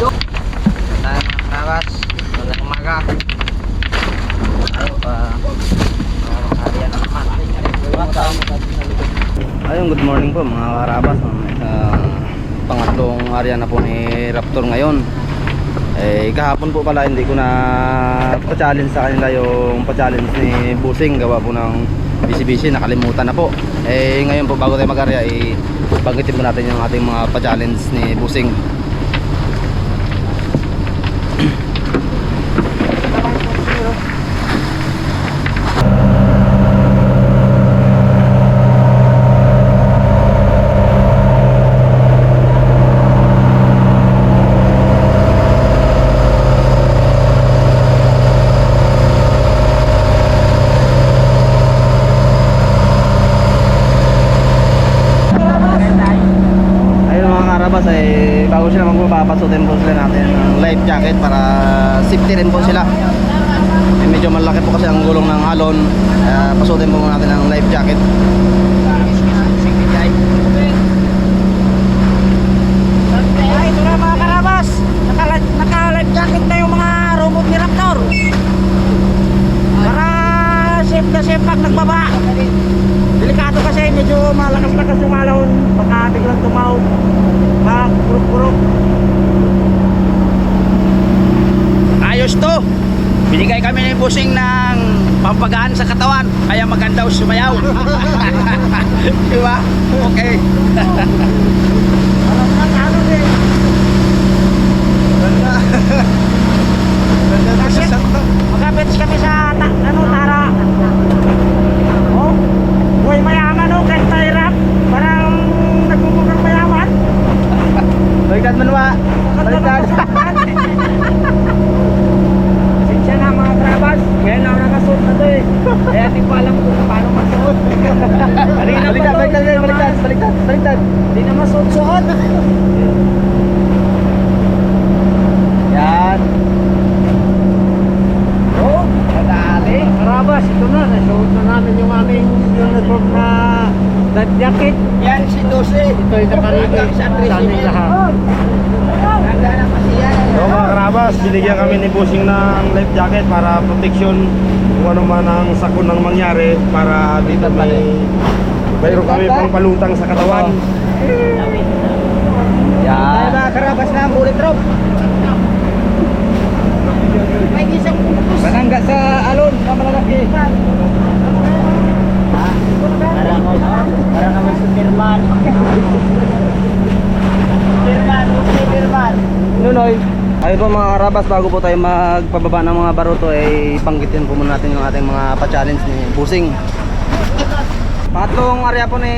Tok. Tayo mga karawas. Magandang umaga. Ayun pa. Harian na naman. Ayun, good morning po mga karabas. Uh, pangatlong area na po ni Raptor ngayon. Eh, kahapon po pala hindi ko na pa-challenge sa kanila yung pa-challenge ni Busing gawa po ng busy-busy, nakalimutan na po. Eh, ngayon po bago tayo mag-area, eh, banggitin po natin yung ating mga pa-challenge ni Busing. Karabas, binigyan kami ni Busing ng life jacket para protection kung ano man ang sakon ng mangyari para dito may mayroon kami pang palutang sa katawan. Tayo Yan. mga karabas na ang bullet drop. May isang pupus. Manangga sa alon, sa malalaki. Parang naman Superman. Superman, Superman. Nunoy. Ayun po mga karabas, bago po tayo magpababa ng mga baruto, ay panggitin po muna natin yung ating mga pa-challenge ni Busing. Pangatlong area po ni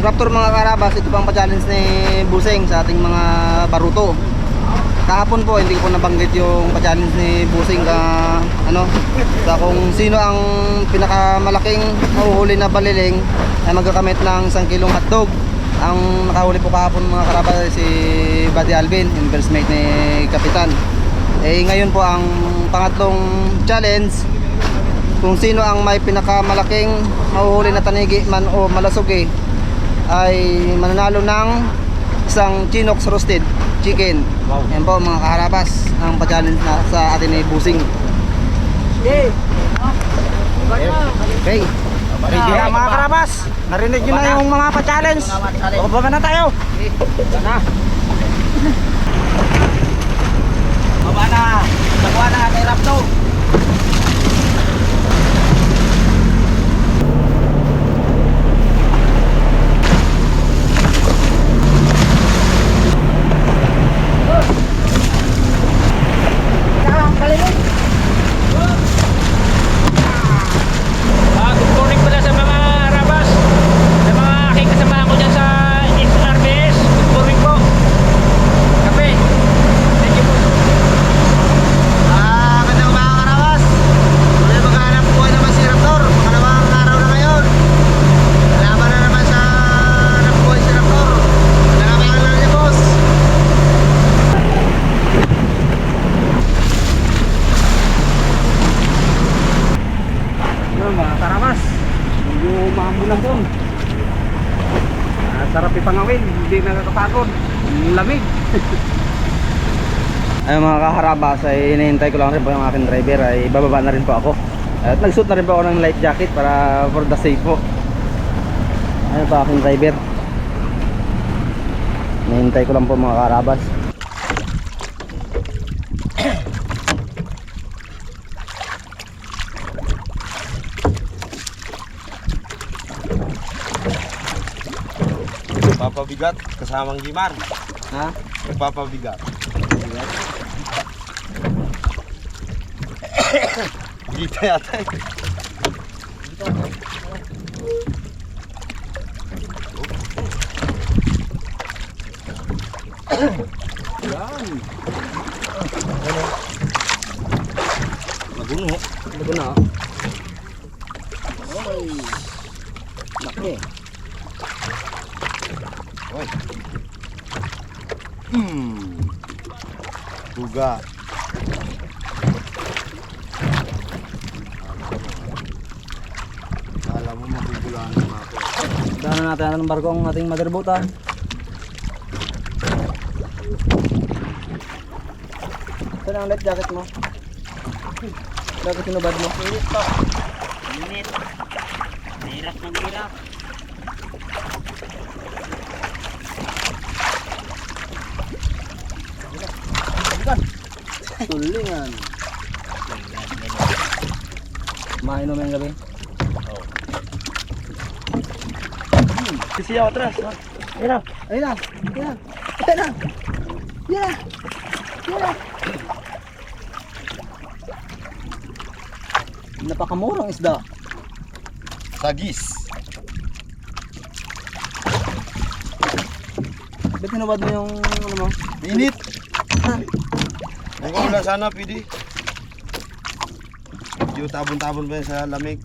Raptor mga karabas, ito pang pa-challenge ni Busing sa ating mga baruto. Kahapon po, hindi ko nabanggit yung pa-challenge ni Busing ka, ano, sa kung sino ang pinakamalaking mahuhuli na baliling ay magkakamit ng 1 kilong hotdog. Ang nakahuli po kahapon mga karabas ay si Buddy Alvin, yung first mate ni Kapitan. Eh ngayon po ang pangatlong challenge kung sino ang may pinakamalaking mahuhuli na tanigi man o malasugi ay mananalo ng isang Chinox roasted chicken. Wow. Yan po mga kaharabas ang pa-challenge na sa atin ni Busing. Okay. Okay. Kaya mga karabas, narinig nyo na yung mga pa-challenge. Baba na tayo. Na. Baba na. Baba na kay Rapto. Ah, good morning pala sa mga Rabas. Sa mga aking kasama ko dyan sa SRBS. Good morning po. Kape. Thank you po. Ah, magandang umaga karabas. Medyo maambo lang doon. Ah, sarap ipangawin, hindi nakakapagod. Ang lamig. Ay kaharabas ay hinihintay ko lang rin po yung aking driver ay bababa na rin po ako. At nagsuot na rin po ako ng life jacket para for the safe po. Ayun po aking driver. Hinihintay ko lang po mga kaharabas. Papabigat kasamang Gimar. Ha? Nagpapabigat. Gita yata eh. Maguno. Maguno. Oy. Laki. Hmm. Buga. Kala mo magugulaan naman ako. Daanan natin ng barko ang ating motherboat ha. Saan ang life jacket mo? Bakit sinubad mo? Init po. Init. Hirap ng hirap. Tulingan. Mainom yung gabi. Ayun na. Ayun na. Ayun na. Ayun na. Ayun na. Napakamurang isda. Sagis. Ba't tinubad mo yung ano mo? Init. Ang ulan sana, pidi. Medyo tabon-tabon pa yan sa lamig.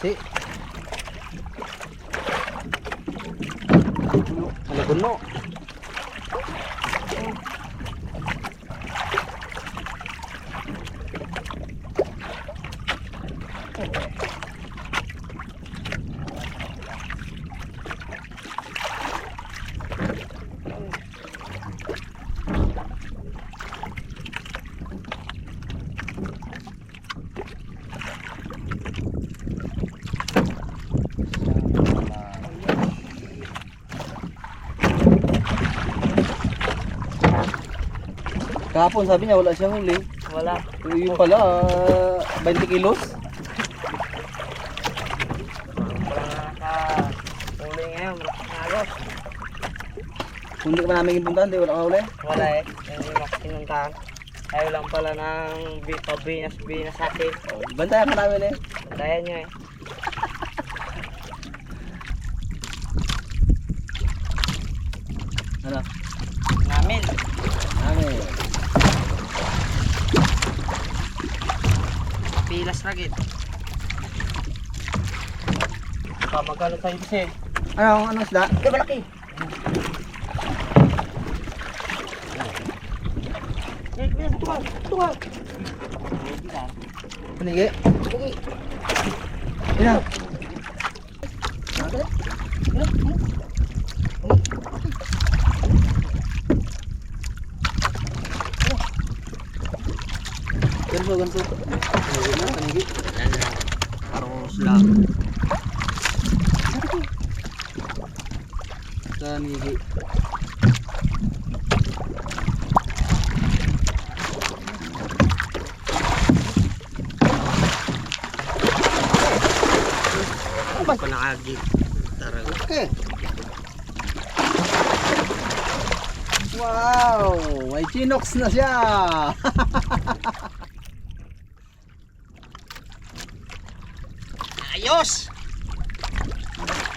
Sigisi. Ano kuno? Kahapon sabi niya wala siyang huli. Wala. Yung pala, ah, 20 kilos. Uli ngayon, agos. Kung hindi ka namin ipuntahan, di wala ka huli. Wala eh, hindi makinuntahan. Ayaw lang pala ng bi- pabinas-binas sa akin. Bantayan ka namin eh. Bantayan nyo eh. Ano? Namin. Namin. Pilas na git. Pa, magkano tayo kasi? Ano, ano isda? Di malaki. Panigi? Ina. Ganso, ganso. Na, panigi. Aros lang. Panigi. Ano pa nakagi? Tarago. Okay. Wow! May chinox na siya! Ayos!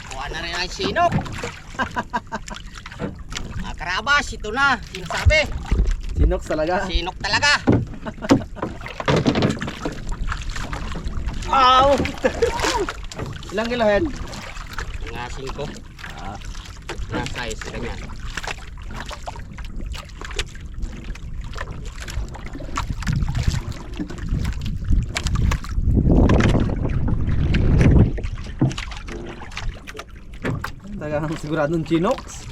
Kuha na rin ang sinok. Mga karabas, ito na. Sinasabi. chinox talaga. Sinok talaga. Wow! Ilang kilohead? Mga 5. Ah. Mga size, ganyan. talagang siguradong chinox.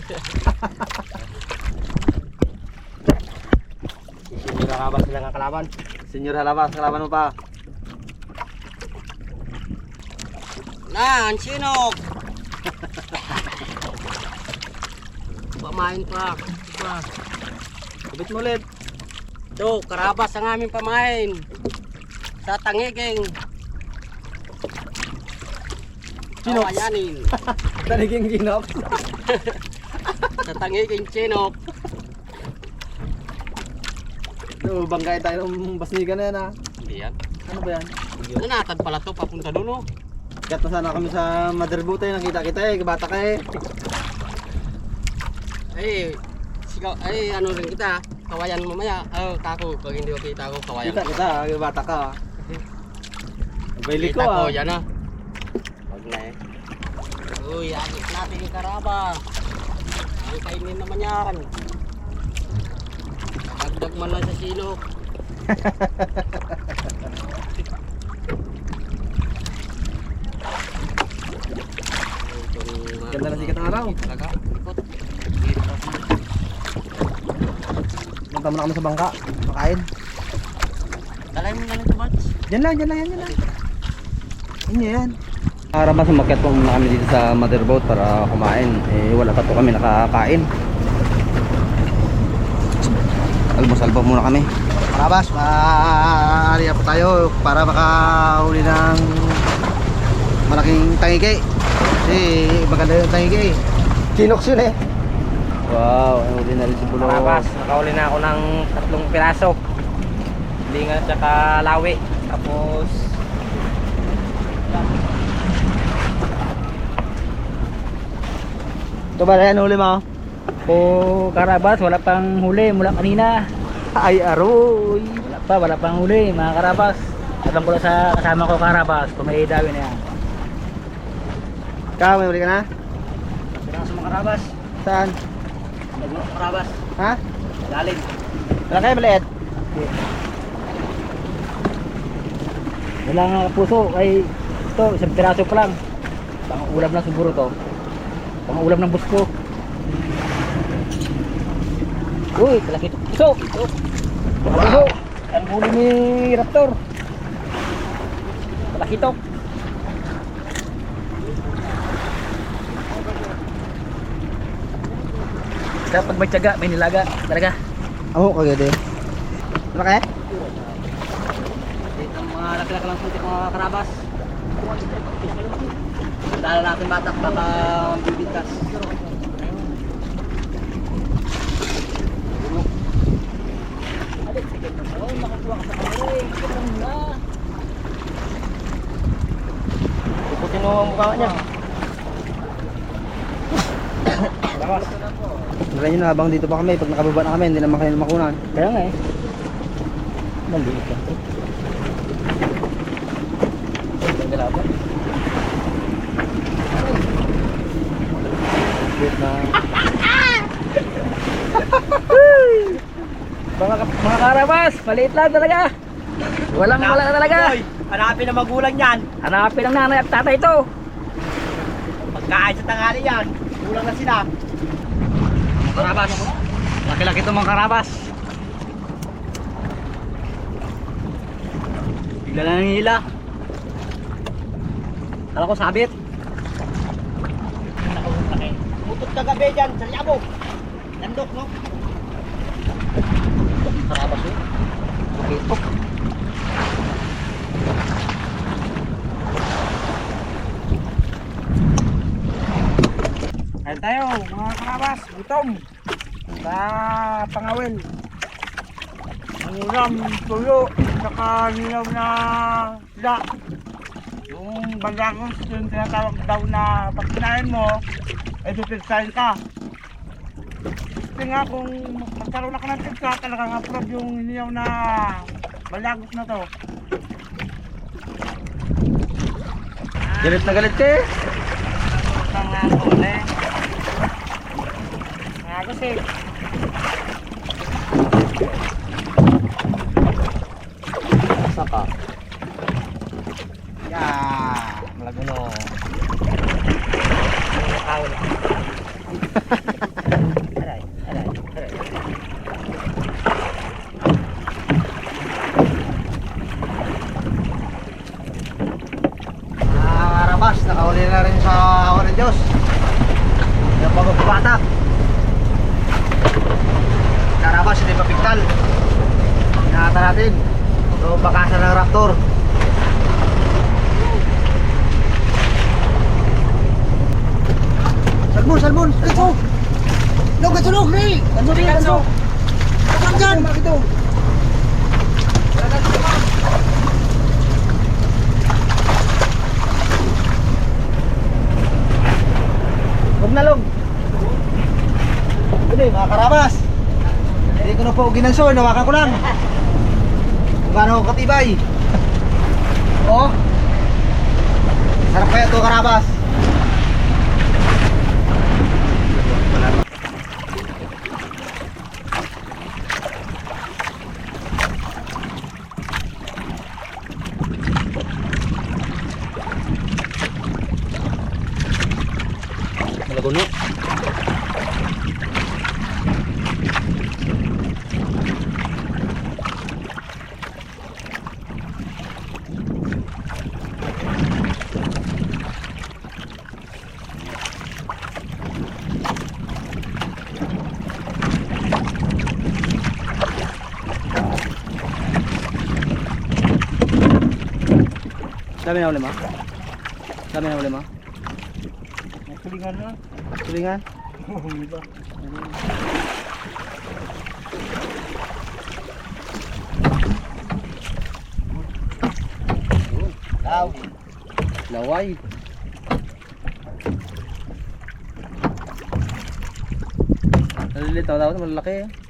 Sinira ka ba sila nga kalaban? Senyor Halabas, kalaban mo pa. Na, ang sinok! Pamain pa. Pa. Kubit mo ulit. Ito, karabas ang aming pamain. Sa tangiging. Chinox. Kawayanin. Taniging chinox. Sa tangiging chinok. So, bangkay tayo ng basnigan na yan ha. Hindi yan. Ano ba yan? Nanatad pala to papunta doon oh. Kat na sana kami sa Mother Boat eh, nakita kita eh, bata ka eh. Eh, sigaw, ay ano rin kita. Kawayan mamaya. Oh, kako. Pag hindi ko kita ako, kawayan. Kita kita, bata ka. Baili ko Kita ah. ko, yan ah. Uy, agit natin yung karaba. Ang kainin naman yan. Dagdag man lang sa silok. Ganda na sikat ng araw. Talaga, likot. Punta muna kami sa bangka. Makain. Dalay mo na lang ito, Bats. Yan lang, yan lang, yan, yan lang. Inyo yan. Arabas, umakyat po muna kami dito sa Mother Boat para kumain. Eh, wala pa po kami nakakain. Almusal po muna kami. Arabas, maaari po tayo para makahuli ng malaking tangigay. Kasi maganda yung tangigay. Chinox yun eh. Wow, ang huli na rin si Bulo. Karabas, nakauli na ako ng tatlong piraso. Linga at saka lawi. Tapos Ito ba yan huli mo? po karabas, wala pang huli mula kanina. Ay, aroy. Wala pa, wala pang huli mga karabas. Alam ko lang sa kasama ko karabas, kung may dawi na yan. Ikaw, may huli ka na? Pinang sa mga karabas, Saan? nagmo karabas, Ha? lalim. Wala kayo maliit? Wala nga puso, ay ito, isang piraso pa lang. Pang ulam lang siguro to. Pang ulam ng busko. Uy, talaki ito. Puso! Ito. Puso! Ang huli ni Raptor. Talaki ito. Kapag may tiyaga, may nilaga. Talaga. Amo, kagad eh. Wala kaya? Dito mga laki-laki lang putik mga karabas. Dala natin batak baka bibigkas. Puputin mo ang mukha niya. Wala nyo na habang dito pa kami. Pag nakababa na kami, hindi naman kayo makunan. Kaya nga eh. Maliit lang ito. Ganda lang ba? Wait na. Mga, mga karabas, maliit lang talaga. Walang wala talaga. hanapin na magulang yan. Hanapin ang nanay at tatay ito. Pagkain sa tanghali yan. Kulang na sila. Karabas. Laki-laki itong mga karabas. Bigla na ng hila. Kala ko sabit. Utot ka gabi dyan sa liyabo. Nandok no? Karabas eh. Okay, ito. Kain tayo mga karabas. Gutom. Sa pangawin. Ang ulam, tuyo, saka nilaw na isda. Yung bagagos, yung tinatawag daw na pag kinain mo, eh pipigsahin ka. Kasi nga kung magkaroon ako ng pigsa, talagang approve yung nilaw na balagos na to. Galit na galit ka eh. Ang nga huli. Nga kasi. Saka. No. Aray, aray, aray. Mga karabas, nakahuli na rin sa awan ng Diyos. Yung pagpapatak. Karabas, hindi mapiktal. Ingatan natin. So, bakasan ng raptor. Salmon, salmon! Ganso! No, ganso, no! Hey! Ganso! Ganso! Ganso dyan! Ito! Huwag na log! Hindi, mga karabas! Hindi ko na po ginanso, nawakan ko lang! Kung gaano katibay! Oo! Sarap kaya ito karabas! Dami na uli mo? Dami na uli mo? Kulingan na. Tulingan? Daw. Laway. Nalilitaw daw, malalaki eh.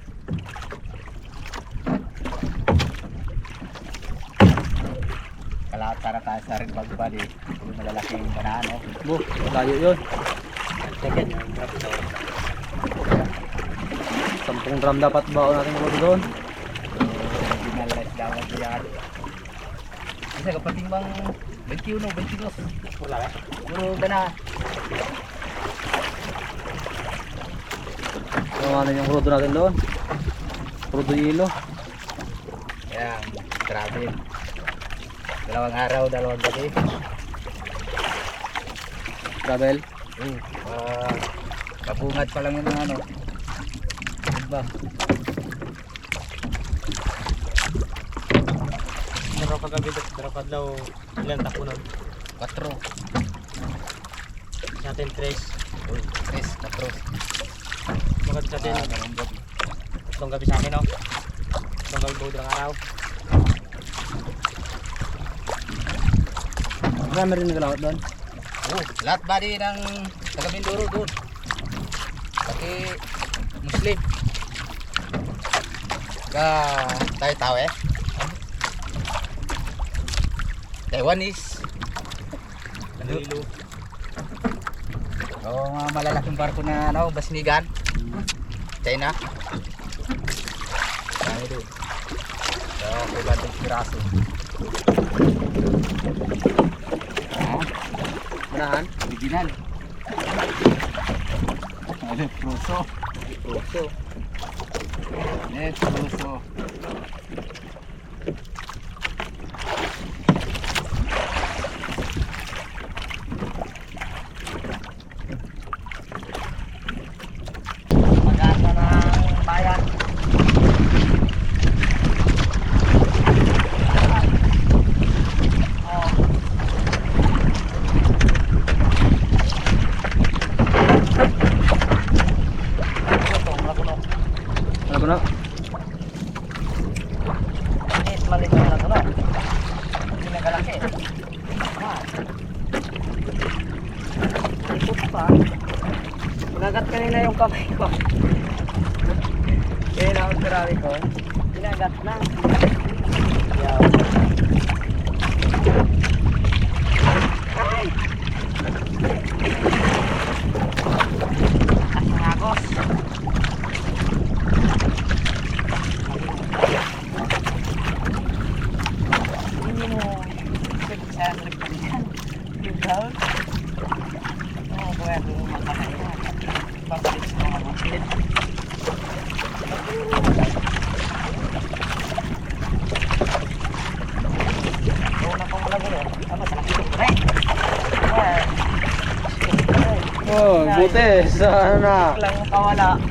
Kalahat para tayo sa rin bagbali. Yung malalaking banano. Bu, layo yun. Second yung raptor. Sampung drum dapat baon natin mo doon. Dinalize daw ang yan. Kasi kapating bang 21, 22. Wala ka? Puro bana. Yung ano yung rudo natin doon. Rudo yelo. Yan, grabe. Dalawang araw, dalawang gabi. Travel. Uh, uh, kabungad pa lang ng ano. Ba? Pero kagabi, pero kadlaw, ilan tapunan. 4. Natin tres. Uy, 3, 4. Magad Ah, dalawang gabi. Itong gabi sa akin, no? Itong gabi buod ng araw. Marami rin nagalawat doon. Oh, lahat ba din ng taga Mindoro doon? Pati Muslim. Ka tayo tao eh. Taiwanese. Nalilo. Oo, mga malalaking barko na ano, basnigan. China. Dami doon. So, kulang ng piraso. Ah, Manahan. original. Ano, pruso. Puso. Net, pruso. Maganda ng bayan. Ano ko na? Maliit, maliit na ano. Hindi na kalaki. Ah. Ikot pa. Pinagat kanina yung kamay ko. Kaya na ang grabe ko. Pinagat na. Yaw. Ay! Asang agos. Hindi mo sa trip yan. Yung down. Oh, kuya, kung magkakaya. Babalik sa mga kapatid. Una pang wala gulo. Ano, sa nakito ko rin. Oh, buti. Sana. lang kawala.